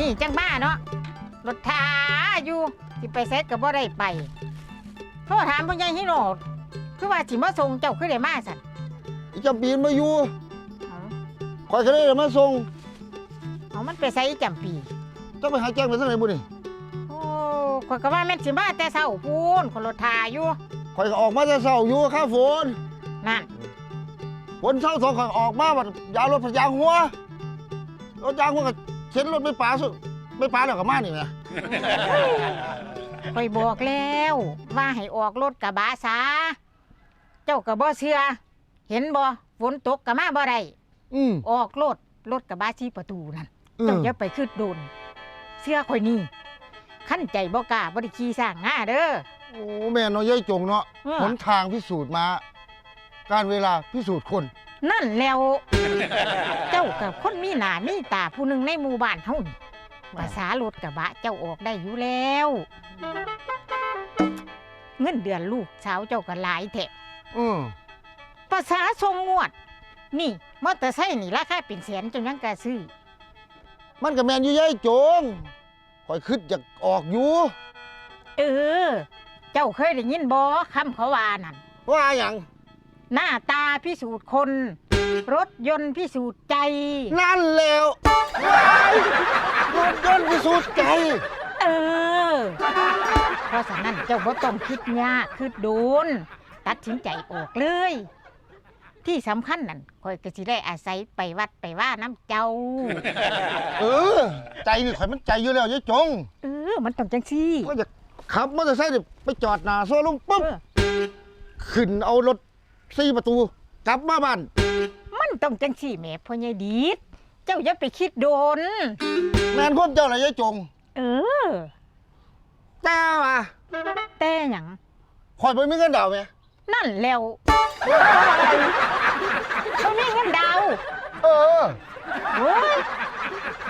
นี่จังบ้าเนาะรถถาอยู่สิไปเซ็ตกับบ่ได้ไปโทรถามพ่อใหญ่ฮิโร่คือว่าสิมาส่งเจ้าคือได้มาสัตว์อีจำปีนมาอยู่คอยก็ได้มาส่งเอามันไปใส่จำปีจะไปหาแจ้งเป็นสังไหนบุนี่โอ้คอยก็ว่าแม่สิมาแต่เศร้าพูนคนรถถาอยู่คอยก็ออกมาแต่เศร้าอยู่ข้าฝนนั่นฝนเศร้าสองคอยออกมาแบบยาวรถพยาหัวรถยางหัวกับ เข็นรถไม่ปลาสุไม่ปลาแล้วก็มานี่ไงข่อยบอกแล้ว ว่าให้ออกรถกระบะซาเจ้าก็บ่เชื่อเห็นบ่ฝนตกก็มาบ่ได้อืมออกรถรถกระบะสีประตูนั่นเออเจ้าอย่าไปขึ้นโดน เสื้อข่อยนี่ขั้นใจบ่กล้าบ่ได้ขี่สร้างหน้าเด้อ โอ้แม่เนาะยายจงเนาะเออ หนทางพิสูจน์มา การเวลาพิสูจน์คน นั่นแล้ว เจ้ากับคนมีหน้ามีตาผู้หนึ่งในหมู่บ้านเฮานี่ภาษารถกระบะเจ้าออกได้อยู่แล้ว เงินเดือนลูกสาวเจ้าก็หลายแท้อืมภาษาทรงงวด นี่มอเตอร์ไซค์นี่ราคาเป็นแสนจนยังกล้าซื้อ มันก็แมนอยู่ยายจงคอยคิดอยากออกอยู่เออ เจ้าเคยได้ยินบ่คำเขาว่านั่นว่าอย่าง หน้าตาพิสูจน์คน รถยนต์พิสูจน์ใจ นั่นแล้วรถยนต์พิสูจน์ใจเออ เพราะฉะนั้นเจ้าบ่ต้องคิดยากคิดโดน ตัดสินใจออกเลย ที่สำคัญนั่นคอยก็สิได้อาศัยไปวัดไปว่าน้ำเจ้า เออ ใจนี่ข่อยมันใจอยู่แล้วยายจงเออ มันต้องจังซี่ ก็จะขับมอเตอร์ไซค์นี่ไปจอดหน้าโซ่ลุงปุ๊บเออ ขึ้นเอารถ สี่ประตู กลับมาบ้าน มันต้องจังซี่แหม่พ่อใหญ่ดีดเจ้าอย่าไปคิดโดน แมนควบเจ้าอะไรยายจง เออ แต่ว่าแต่หยังข่อยไปมีเงินดาวไหมนั่นแล้วเขามีเงินดาว เออ โอ้ย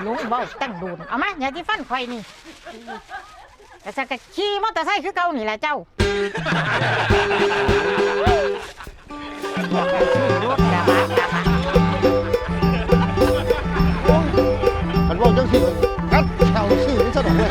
ลุงเบาตั้งโดนเอามาอย่าที่ฟันไฟนี่แต่สักกะขี่มอเตอร์ไซค์คือเก่านี่แหละเจ้า มันบอกจังสิกัดแถวสี่นี่ซะหน่อยเว้ย